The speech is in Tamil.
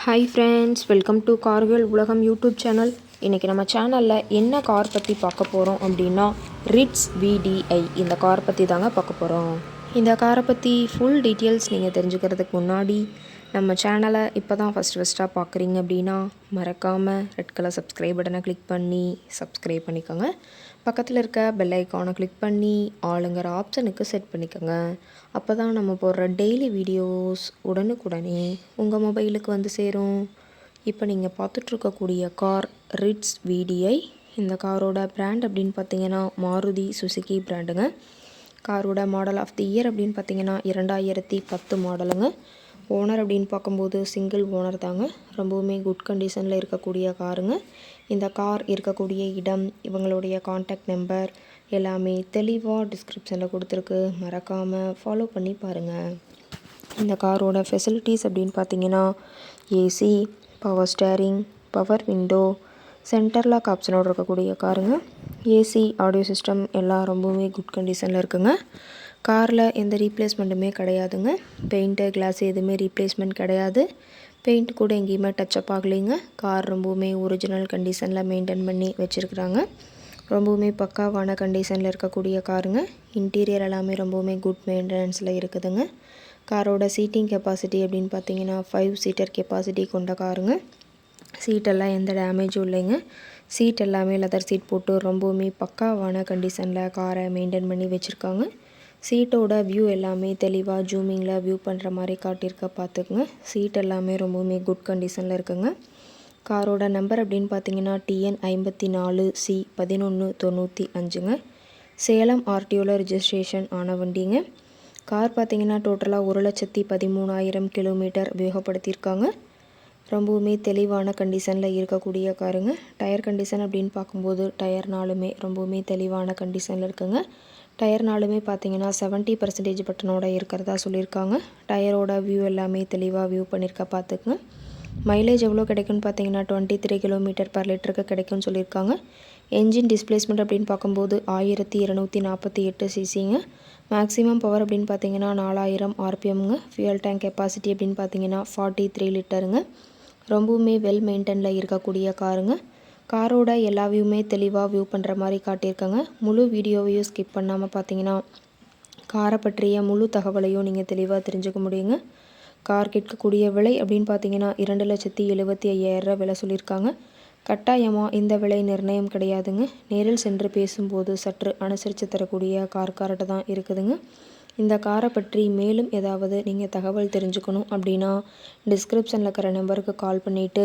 ஹாய் ஃப்ரெண்ட்ஸ் வெல்கம் டு கார்கள் உலகம் யூடியூப் சேனல் இன்றைக்கி நம்ம சேனலில் என்ன கார் பற்றி பார்க்க போகிறோம் அப்படின்னா ரிட்ஸ் விடிஐ இந்த கார் பற்றி தாங்க பார்க்க போகிறோம் இந்த காரை பற்றி ஃபுல் டீட்டெயில்ஸ் நீங்கள் தெரிஞ்சுக்கிறதுக்கு முன்னாடி நம்ம சேனலை இப்போ தான் ஃபஸ்ட் ஃபஸ்ட்டாக பார்க்குறீங்க அப்படின்னா மறக்காமல் ரெட் கலர் சப்ஸ்கிரைப் பட்டனை கிளிக் பண்ணி சப்ஸ்கிரைப் பண்ணிக்கோங்க. பக்கத்தில் இருக்க பெல் ஐக்கானை கிளிக் பண்ணி ஆளுங்கிற ஆப்ஷனுக்கு செட் பண்ணிக்கோங்க. அப்போ தான் நம்ம போடுற டெய்லி வீடியோஸ் உடனுக்குடனே உங்கள் மொபைலுக்கு வந்து சேரும். இப்போ நீங்கள் பார்த்துட்ருக்கக்கூடிய கார் ரிட்ஸ் விடிஐ இந்த காரோட பிராண்ட் அப்படின்னு பார்த்தீங்கன்னா மாருதி சுசுகி பிராண்டுங்க காரோட மாடல் ஆஃப் தி இயர் அப்படின்னு பார்த்தீங்கன்னா இரண்டாயிரத்தி பத்து மாடலுங்க ஓனர் அப்படின்னு பார்க்கும்போது சிங்கிள் ஓனர் தாங்க. ரொம்பவுமே குட் கண்டிஷனில் இருக்கக்கூடிய காருங்க. இந்த கார் இருக்கக்கூடிய இடம் இவங்களுடைய காண்டாக்ட் நம்பர் எல்லாமே தெளிவாக டிஸ்கிரிப்ஷனில் கொடுத்துருக்கு. மறக்காமல் ஃபாலோ பண்ணி பாருங்கள் இந்த காரோட ஃபெசிலிட்டிஸ் அப்படின்னு பார்த்தீங்கன்னா AC power steering power window centre lock ஆப்ஷனோடு இருக்கக்கூடிய காருங்க. ஏசி ஆடியோ சிஸ்டம் எல்லாம் ரொம்பவுமே குட் கண்டிஷனில் இருக்குங்க. காரில் எந்த ரீப்ளேஸ்மெண்ட்டுமே கிடையாதுங்க. பெயிண்ட்டு கிளாஸ் எதுவுமே ரீப்ளேஸ்மெண்ட் கிடையாது. பெயிண்ட் கூட எங்கேயுமே டச்சப் ஆகலைங்க. கார் ரொம்பவுமே ஒரிஜினல் கண்டிஷனில் மெயின்டைன் பண்ணி வச்சுருக்குறாங்க. ரொம்பவுமே பக்காவான கண்டிஷனில் இருக்கக்கூடிய காருங்க இன்டீரியர் எல்லாமே ரொம்பவுமே குட் மெயின்டெனன்ஸில் இருக்குதுங்க. காரோட சீட்டிங் கெப்பாசிட்டி அப்படின்னு பார்த்தீங்கன்னா ஃபைவ் சீட்டர் கெப்பாசிட்டி கொண்ட காருங்க சீட்டெல்லாம் எந்த டேமேஜும் இல்லைங்க. சீட் எல்லாமே லெதர் சீட் போட்டு ரொம்பவுமே பக்காவான கண்டிஷனில் காரை மெயின்டைன் பண்ணி வச்சுருக்காங்க. சீட்டோட வியூ எல்லாமே தெளிவாக ஜூமிங்கில் வியூ பண்ணுற மாதிரி காட்டியிருக்க பார்த்துக்குங்க. சீட் எல்லாமே ரொம்பவுமே குட் கண்டிஷனில் இருக்குங்க. காரோட நம்பர் அப்படின்னு பார்த்தீங்கன்னா டிஎன் ஐம்பத்தி நாலு சி பதினொன்று தொண்ணூற்றி அஞ்சுங்க. சேலம் ஆர்டிஓவில் ரிஜிஸ்ட்ரேஷன் ஆன வண்டிங்க. கார் பார்த்தீங்கன்னா டோட்டலாக ஒரு லட்சத்தி பதிமூணாயிரம் கிலோமீட்டர் உபயோகப்படுத்தியிருக்காங்க ரொம்பவுமே தெளிவான கண்டிஷனில் இருக்கக்கூடிய காருங்க. டயர் கண்டிஷன் அப்படின்னு பார்க்கும்போது டயர்னாலுமே ரொம்பவுமே தெளிவான கண்டிஷனில் இருக்குங்க. டயர்னாலுமே பார்த்தீங்கன்னா செவன்ட்டி பர்சன்டேஜ் பட்டனோட இருக்கிறதா சொல்லியிருக்காங்க. டயரோட வியூ எல்லாமே தெளிவாக வியூ பண்ணியிருக்கா பார்த்துக்குங்க. மைலேஜ் எவ்வளோ கிடைக்கும்னு பார்த்தீங்கன்னா டுவெண்ட்டி த்ரீ கிலோமீட்டர் பர் லிட்டருக்கு கிடைக்கும்னு சொல்லியிருக்காங்க. என்ஜின் டிஸ்பிளேஸ்மெண்ட் அப்படின்னு பார்க்கும்போது ஆயிரத்தி இரநூத்தி நாற்பத்தி எட்டு சிசிங்க மேக்ஸிமம் பவர் அப்படின்னு பார்த்தீங்கன்னா நாலாயிரம் ஆர்பிஎம்ங்க. ஃபியூல் டேங்க் கெப்பாசிட்டி அப்படின்னு பார்த்தீங்கன்னா ஃபார்ட்டி த்ரீ லிட்டருங்க ரொம்பவுமே வெல் மெயின்டெனில் இருக்கக்கூடிய காருங்க காரோட எல்லா வியூமே தெளிவாக வியூ பண்ணுற மாதிரி காட்டியிருக்காங்க. முழு வீடியோவையும் ஸ்கிப் பண்ணாமல் பார்த்தீங்கன்னா காரை பற்றிய முழு தகவலையும் நீங்கள் தெளிவாக தெரிஞ்சுக்க முடியுங்க. கார் கேட்கக்கூடிய விலை அப்படின்னு பார்த்தீங்கன்னா இரண்டு லட்சத்தி எழுபத்தி ஐயாயிரரூவா விலை சொல்லியிருக்காங்க. கட்டாயமாக இந்த விலை நிர்ணயம் கிடையாதுங்க. நேரில் சென்று பேசும்போது சற்று அனுசரித்து தரக்கூடிய கார்கார்ட்ட தான் இருக்குதுங்க. இந்த காரை பற்றி மேலும் ஏதாவது நீங்கள் தகவல் தெரிஞ்சுக்கணும் அப்படின்னா டிஸ்கிரிப்ஷனில் இருக்கிற நம்பருக்கு கால் பண்ணிவிட்டு